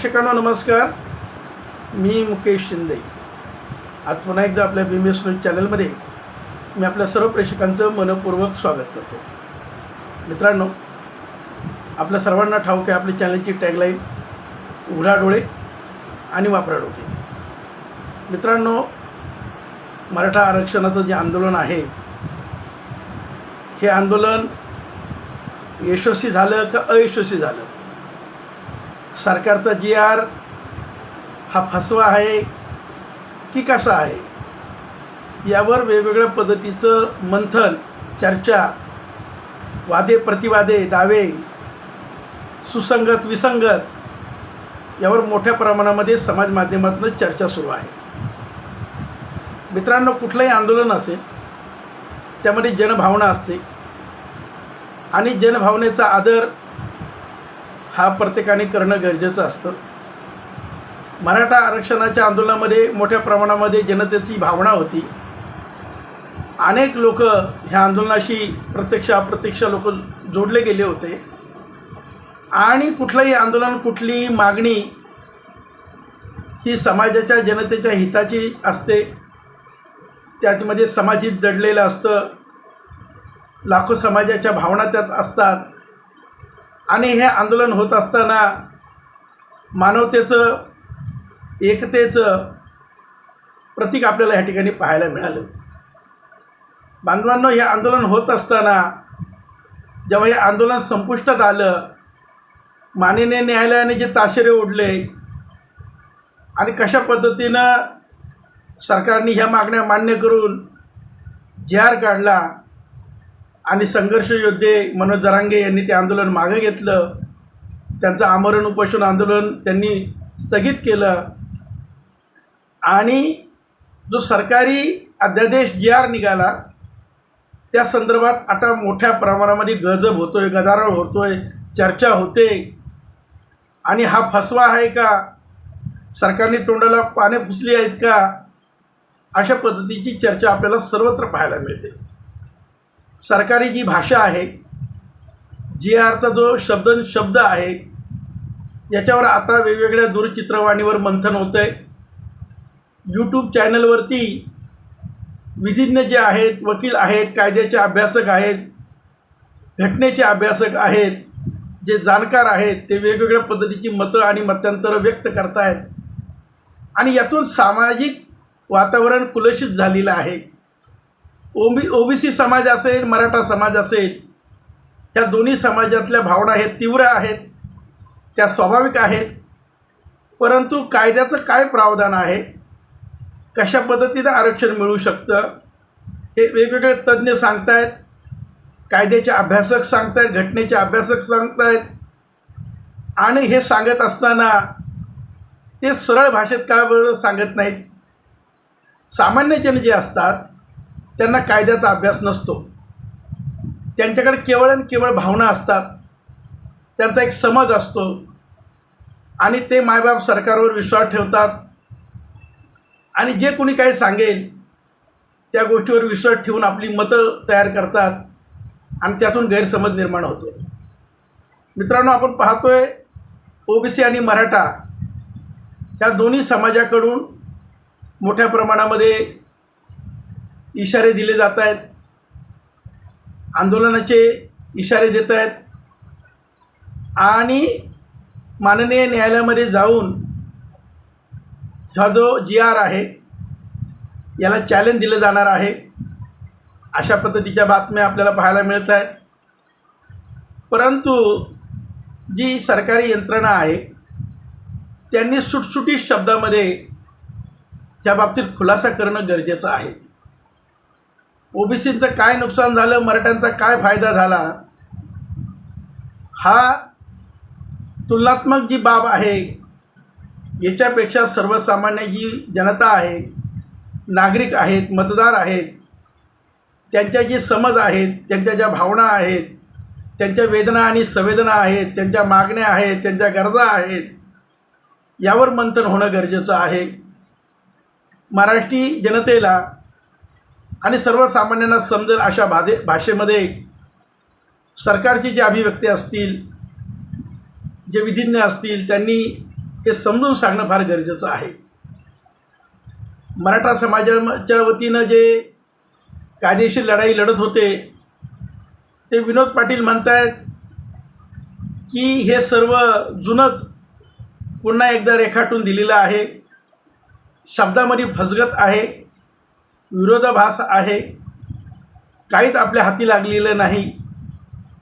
प्रेक्षकांनो नमस्कार. मी मुकेश शिंदे. आज पुन्हा एकदा आपल्या बी एस न्यूज चॅनलमध्ये मी आपल्या सर्व प्रेक्षकांचं मनपूर्वक स्वागत करतो. मित्रांनो आपल्या सर्वांना ठाऊक आहे आपल्या चॅनलची टॅगलाईन उघडा डोळे आणि वापरा डोके. मित्रांनो मराठा आरक्षणाचं जे आंदोलन आहे हे आंदोलन यशस्वी झालं का अयशस्वी झालं? सरकारचा जी आर हा फसवा आहे की कसा आहे? यावर वेगवेगळ्या पद्धतीचं मंथन चर्चा वादे प्रतिवादे दावे सुसंगत विसंगत यावर मोठ्या प्रमाणामध्ये समाज माध्यमातून चर्चा सुरू आहे. मित्रांनो कुठलंही आंदोलन असेल त्यामध्ये जनभावना असते आणि जनभावनेचा आदर हा प्रत्येकाने करणं गरजेचं असतं. मराठा आरक्षणाच्या आंदोलनामध्ये मोठ्या प्रमाणामध्ये जनतेची भावना होती. अनेक लोक ह्या आंदोलनाशी प्रत्यक्ष अप्रत्यक्ष लोक जोडले गेले होते. आणि कुठलंही आंदोलन कुठली मागणी ही समाजाच्या जनतेच्या हिताची असते. त्याच्यामध्ये समाजहित दडलेलं असतं. लाखो समाजाच्या भावना त्यात असतात. आणि हे आंदोलन होत असताना मानवतेचं एकतेचं प्रतीक आपल्याला ह्या ठिकाणी पाहायला मिळालं. बांधवांनो हे आंदोलन होत असताना जेव्हा हे आंदोलन संपुष्टात आलं माननीय न्यायालयाने जे ताशेरे ओढले आणि कशा पद्धतीनं सरकारने ह्या मागण्या मान्य करून जी आर काढला आणि संघर्ष योद्धे मनोज जरांगे यांनी ते आंदोलन मागं घेतलं. त्यांचं आमरण उपोषण आंदोलन त्यांनी स्थगित केलं. आणि जो सरकारी अध्यादेश जी आर निघाला त्या संदर्भात आता मोठ्या प्रमाणामध्ये गजब होतो आहे गदारोळ होतो आहे चर्चा होते. आणि हा फसवा आहे का? सरकारने तोंडाला पाने पुसली आहेत का? अशा पद्धतीची चर्चा आपल्याला सर्वत्र पाहायला मिळते. सरकारी जी भाषा आहे जी आरचा जो शब्द शब्द आहे याच्यावर आता वेगवेगळ्या दूरचित्रवाणीवर मंथन होतं आहे यूट्यूब चॅनलवरती विधिज्ञ जे आहेत वकील आहेत कायद्याचे अभ्यासक आहेत घटनेचे अभ्यासक आहेत जे जाणकार आहेत ते वेगवेगळ्या पद्धतीची मतं आणि मतांतरं व्यक्त करतायत. आणि यातून सामाजिक वातावरण कुलषित झालेलं आहे. ओबी ओबीसी समाज असेल मराठा समाज असेल या दोन्ही समाजातल्या भावना हे तीव्र आहेत त्या स्वाभाविक आहेत. परंतु कायद्याचं काय प्रावधान आहे? कशा पद्धतीनं आरक्षण मिळू शकतं? हे वेगवेगळे तज्ज्ञ सांगतायत. कायद्याचे अभ्यासक सांगतायत घटनेचे अभ्यासक सांगतायत. आणि हे सांगत असताना ते सरळ भाषेत का बरं सांगत नाहीत? सामान्य जन जे असतात त्यांना कायद्याचा अभ्यास नसतो. त्यांच्याकडे केवळ आणि केवळ भावना असतात. त्यांचा एक समज असतो. आणि ते मायबाप सरकारवर विश्वास ठेवतात. आणि जे कोणी काही सांगेल त्या गोष्टीवर विश्वास ठेवून आपली मतं तयार करतात आणि त्यातून गैरसमज निर्माण होतो. मित्रांनो आपण पाहतोय ओबीसी आणि मराठा ह्या दोन्ही समाजाकडून मोठ्या प्रमाणामध्ये इशारे दिले जात आहेत. आंदोलनाचे इशारे देत आहेत. आणि माननीय न्यायालयामध्ये जाऊन हा जो जी आर आहे याला चॅलेंज दिलं जाणार आहे. अशा पद्धतीच्या बातम्या आपल्याला पाहायला मिळत आहेत. परंतु जी सरकारी यंत्रणा आहे त्यांनी सुटसुटीत शब्दामध्ये त्या बाबतीत खुलासा करणं गरजेचं आहे. ओबीसींचं काय नुकसान झालं मराठ्यांचा काय फायदा झाला हा तुलनात्मक जी बाब आहे याच्यापेक्षा सर्वसामान्य जी जनता आहे नागरिक आहेत मतदार आहेत त्यांच्या जे समज आहेत त्यांच्या ज्या भावना आहेत त्यांच्या वेदना आणि संवेदना आहेत त्यांच्या मागण्या आहेत त्यांच्या गरजा आहेत यावर मंथन होणं गरजेचं आहे. मराठी जनतेला आणि सर्वसामान्यांना समजेल अशा भादे भाषेमध्ये सरकारची जी अभिव्यक्ती असतील जे विधिज्ञ असतील त्यांनी हे समजून सांगणं फार गरजेचं आहे. मराठा समाजाच्या वतीनं जे कायदेशीर लढाई लढत होते ते विनोद पाटील म्हणतायत की हे सर्व जुनंच पुन्हा एकदा रेखाटून दिलेलं आहे. शब्दामध्ये फसगत आहे. विरोधाभास आहे. काहीच आपल्या हाती लागलेलं नाही.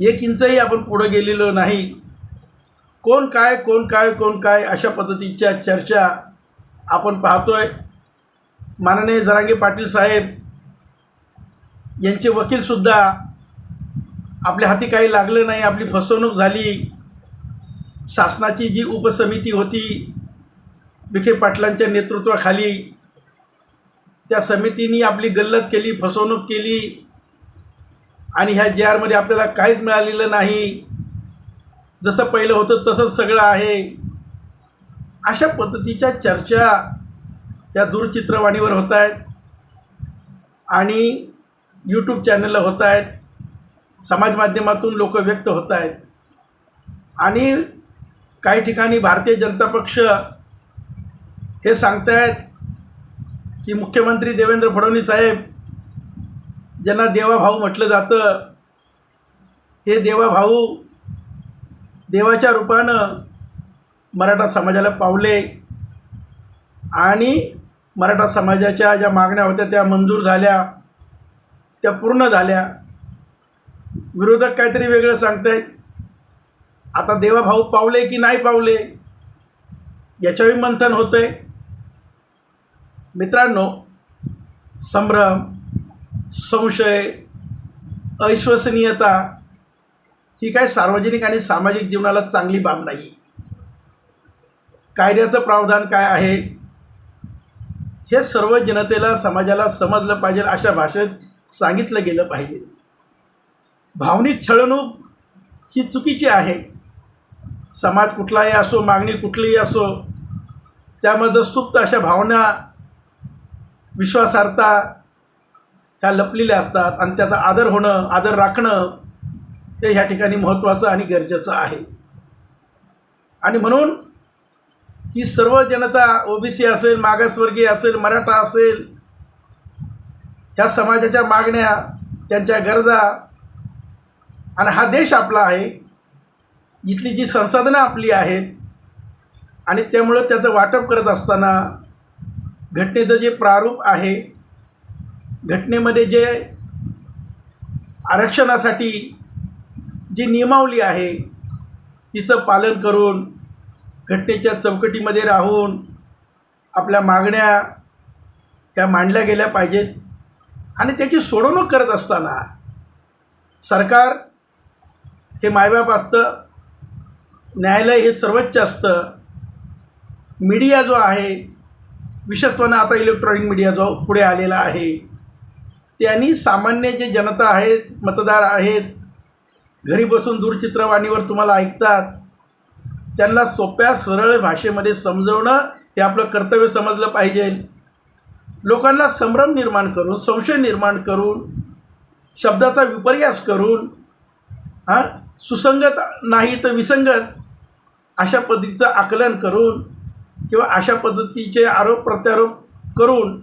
एक इंचही आपण पुढं गेलेलो नाही. कोण काय कोण काय कोण काय अशा पद्धतीच्या चर्चा आपण पाहतोय. माननीय जरांगे पाटील साहेब यांचे वकीलसुद्धा आपल्या हाती काही लागलं नाही आपली फसवणूक झाली. शासनाची जी उपसमिती होती विखे पाटलांच्या नेतृत्वाखाली त्या समितीने आपली गल्लत केली फसवणूक केली आणि ह्या जे आरमध्ये आपल्याला काहीच मिळालेलं नाही. जसं पहिलं होतं तसंच सगळं आहे. अशा पद्धतीच्या चर्चा या दूरचित्रवाणीवर होत आहेत आणि यूट्यूब चॅनलला होत आहेत. समाज माध्यमातून लोक व्यक्त होत आहेत. आणि काही ठिकाणी भारतीय जनता पक्ष हे सांगतायत की मुख्यमंत्री देवेंद्र फडणवीस साहेब ज्यांना देवाभाऊ म्हटलं जातं हे देवाभाऊ देवाच्या रूपानं मराठा समाजाला पावले आणि मराठा समाजाच्या ज्या मागण्या होत्या त्या मंजूर झाल्या त्या पूर्ण झाल्या. विरोधक काहीतरी वेगळं सांगतायत आता देवाभाऊ पावले की नाही पावले याच्याही मंथन होतं आहे मित्रांनो संभ्रम संशय अविश्वसनीयता ही काय सार्वजनिक आणि सामाजिक जीवनाला चांगली बाब नाही. कायद्याचं प्रावधान काय आहे? हे सर्व जनतेला समाजाला समजलं पाहिजे अशा भाषेत सांगितलं गेलं पाहिजे. भावनिक छळवणूक ही चुकीची आहे. समाज कुठलाही असो मागणी कुठलीही असो त्यामध्ये सुप्त अशा भावना विश्वासार्हता ह्या लपलेल्या असतात आणि त्याचा आदर होणं आदर राखणं ते ह्या ठिकाणी महत्त्वाचं आणि गरजेचं आहे. आणि म्हणून ही सर्व जनता ओबीसी असेल मागासवर्गीय असेल मराठा असेल ह्या समाजाच्या मागण्या त्यांच्या गरजा आणि हा देश आपला आहे इथली जी संसाधनं आपली आहेत आणि त्यामुळं त्याचं वाटप करत असताना घटनेचं जे प्रारूप आहे घटनेमध्ये जे आरक्षणासाठी जी नियमावली आहे तिचं पालन करून घटनेच्या चौकटीमध्ये राहून आपल्या मागण्या त्या मांडल्या गेल्या पाहिजेत. आणि त्याची सोडवणूक करत असताना सरकार हे मायबाप असतं न्यायालय हे सर्वोच्च असतं मीडिया जो आहे विशेषत्वानं आता इलेक्ट्रॉनिक मीडिया जो पुढे आलेला आहे त्यांनी सामान्य जे जनता आहेत मतदार आहेत घरी बसून दूरचित्रवाणीवर तुम्हाला ऐकतात त्यांना सोप्या सरळ भाषेमध्ये समजवणं हे आपलं कर्तव्य समजलं पाहिजे. लोकांना संभ्रम निर्माण करून संशय निर्माण करून शब्दाचा विपर्यास करून हां सुसंगत नाही तर विसंगत अशा पद्धतीचं आकलन करून किंवा अशा पद्धतीचे आरोप प्रत्यारोप करून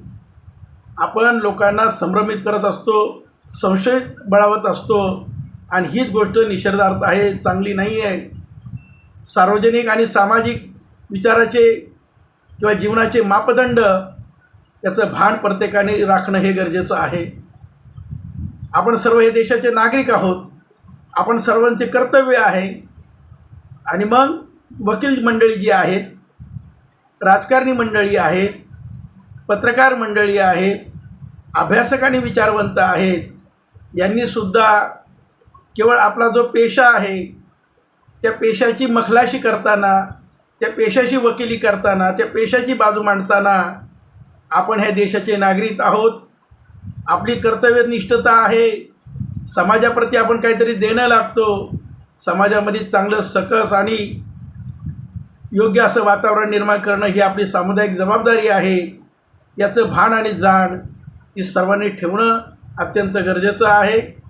आपण लोकांना संभ्रमित करत असतो संशय बळावत असतो. आणि हीच गोष्ट निषेधार्थ आहे चांगली नाही आहे. सार्वजनिक आणि सामाजिक विचाराचे किंवा जीवनाचे मापदंड याचं भान प्रत्येकाने राखणं हे गरजेचं आहे. आपण सर्व हे देशाचे नागरिक आहोत. आपण सर्वांचे कर्तव्य आहे. आणि मग वकील मंडळी जी आहेत राजकारणी मंडळी आहेत पत्रकार मंडळी आहेत अभ्यासक आणि विचारवंत आहेत यांनीसुद्धा केवळ आपला जो पेशा आहे त्या पेशाची मखलाशी करताना त्या पेशाची वकिली करताना त्या पेशाची बाजू मांडताना आपण ह्या देशाचे नागरिक आहोत. आपली कर्तव्यनिष्ठता आहे. समाजाप्रती आपण काहीतरी देणं लागतो. समाजामध्ये चांगलं सकस आणि योग्य असं वातावरण निर्माण करणं ही आपली सामुदायिक जबाबदारी आहे. याचं भान आणि जाण ही सर्वांनी ठेवणं अत्यंत गरजेचं आहे.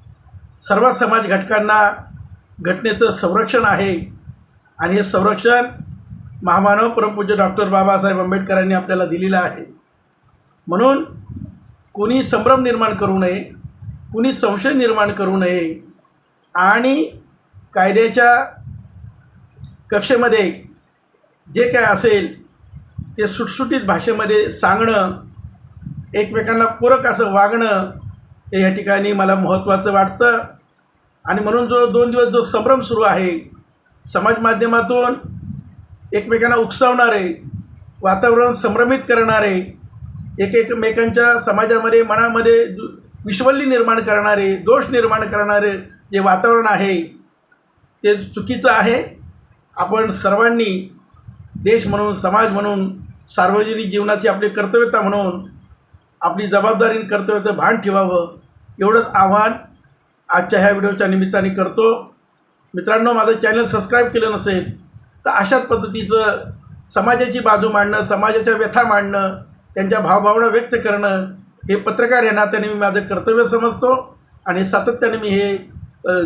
सर्व समाज घटकांना घटनेचं संरक्षण आहे. आणि हे संरक्षण महामानव परमपूज्य डॉक्टर बाबासाहेब आंबेडकरांनी आपल्याला दिलेलं आहे. म्हणून कोणी संभ्रम निर्माण करू नये कुणी संशय निर्माण करू नये आणि कायद्याच्या कक्षेमध्ये जे काय असेल ते सुटसुटीत भाषेमध्ये सांगणं एकमेकांना पूरक असं वागणं हे या ठिकाणी मला महत्त्वाचं वाटतं. आणि म्हणून जो दोन दिवस जो संभ्रम सुरू आहे समाज माध्यमातून एकमेकांना उकसावणारे वातावरण संभ्रमित करणारे एक एकमेकांच्या समाजामध्ये मनामध्ये विश्वल्ली निर्माण करणारे दोष निर्माण करणारे जे वातावरण आहे ते चुकीचं आहे. आपण सर्वांनी देश म्हणून समाज म्हणून सार्वजनिक जीवनाची आपली कर्तव्यता म्हणून आपली जबाबदारी कर्तव्याचं भान ठेवावं एवढंच आव्हान आजच्या ह्या व्हिडिओच्या निमित्ताने करतो. मित्रांनो माझं चॅनल सबस्क्राईब केलं नसेल तर अशाच पद्धतीचं समाजाची बाजू मांडणं समाजाच्या व्यथा मांडणं त्यांच्या भावभावना व्यक्त करणं हे पत्रकार या नात्याने मी माझं कर्तव्य समजतो आणि सातत्याने मी हे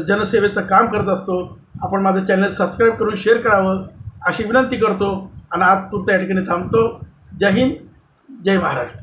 जनसेवेचं काम करत असतो. आपण माझं चॅनल सबस्क्राईब करून शेअर करावं. अशी विनंती करतो आणि आज तुमच्या त्या ठिकाणी थांबतो. जय हिंद जय महाराष्ट्र.